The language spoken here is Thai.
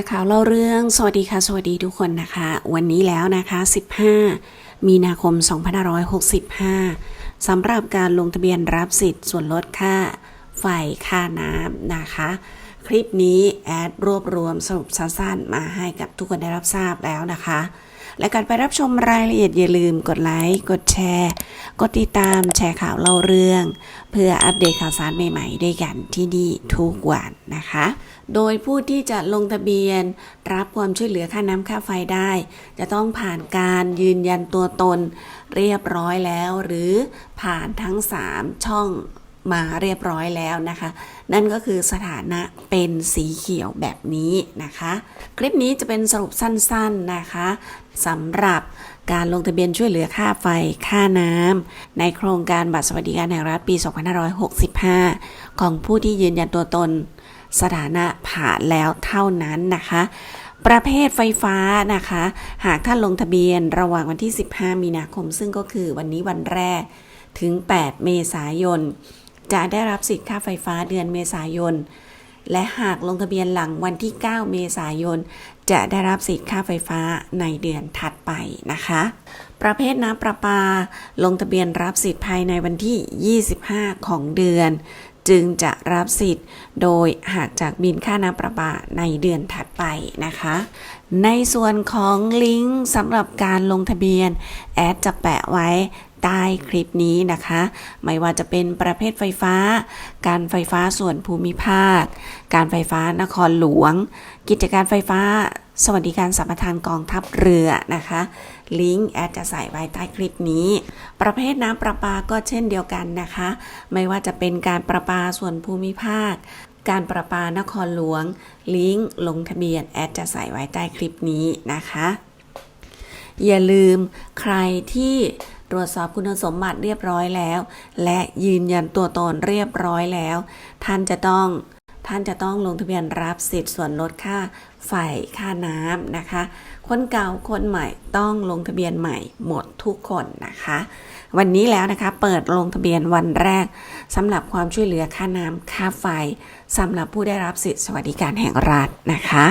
ร์ข่าวเล่าเรื่อง สวัสดีค่ะ สวัสดีทุกคนนะคะ วันนี้แล้วนะคะ 15 มีนาคม 2565 สำหรับการลงทะเบียนรับสิทธิ์ส่วนลดค่าไฟค่าน้ำนะคะ คลิปนี้แอดรวบรวมสรุปสั้นๆมาให้กับทุกคนได้รับทราบแล้วนะคะ และการไปรับชมรายละเอียดอย่าลืมกดไลค์กดแชร์ กดติดตามแชร์ข่าวเล่าเรื่อง เพื่ออัปเดตข่าวสารใหม่ๆ ด้วยกันที่นี่ทุกวันนะคะ โดยผู้ที่จะลงทะเบียนรับความช่วยเหลือค่าน้ำค่าไฟได้ จะต้องผ่านการยืนยันตัวตนเรียบร้อยแล้ว หรือผ่านทั้ง 3 ช่อง มาเรียบร้อยแล้วนะคะ นั่นก็คือสถานะเป็นสีเขียวแบบนี้นะคะ คลิปนี้จะเป็นสรุปสั้นๆนะคะสำหรับการลงทะเบียนช่วยเหลือค่าไฟค่าน้ำในโครงการบัตรสวัสดิการแห่งรัฐปี 2565 ของผู้ที่ยืนยันตัวตนสถานะผ่านแล้วเท่านั้นนะคะ ประเภทไฟฟ้านะคะ หากท่านลงทะเบียนระหว่างวันที่ 15 มีนาคม ซึ่งก็คือวันนี้วันแรกถึง 8 เมษายน จะได้รับสิทธิ์ค่าไฟฟ้าเดือนเมษายน และหากลงทะเบียนหลังวันที่ 9 เมษายน จะได้รับสิทธิ์ค่าไฟฟ้าในเดือนถัดไปนะคะ ประเภทน้ำประปา ลงทะเบียนรับสิทธิ์ภายในวันที่ 25 ของเดือน จึงจะรับสิทธิ์โดยหากจากบินค่าน้ำประปาในเดือนถัดไปนะคะ ในส่วนของลิงก์สำหรับการลงทะเบียน แอดจะแปะไว้ใต้คลิปนี้นะคะ ไม่ว่าจะเป็นประเภทไฟฟ้า การไฟฟ้าส่วนภูมิภาค การไฟฟ้านครหลวง กิจการไฟฟ้า สวัสดิการสัมปทานกองทัพเรือนะคะ ลิงก์แอดจะใส่ไว้ใต้คลิปนี้ ประเภทน้ำประปาก็เช่นเดียวกันนะคะ ไม่ว่าจะเป็นการประปาส่วนภูมิภาค การประปานครหลวง ลิงก์ลงทะเบียนแอดจะใส่ไว้ใต้คลิปนี้นะคะ อย่าลืมใครที่ตรวจสอบคุณสมบัติเรียบร้อยแล้ว และยืนยันตัวตนเรียบร้อยแล้ว ท่านจะต้อง ท่านจะต้องลงทะเบียนรับสิทธิ์ส่วนลดค่าไฟค่าน้ำนะคะ คนเก่าคนใหม่ต้องลงทะเบียนใหม่หมดทุกคนนะคะ วันนี้แล้วนะคะเปิดลงทะเบียนวันแรกสำหรับความช่วยเหลือค่าน้ำค่าไฟสำหรับผู้ได้รับสิทธิสวัสดิการแห่งรัฐนะคะ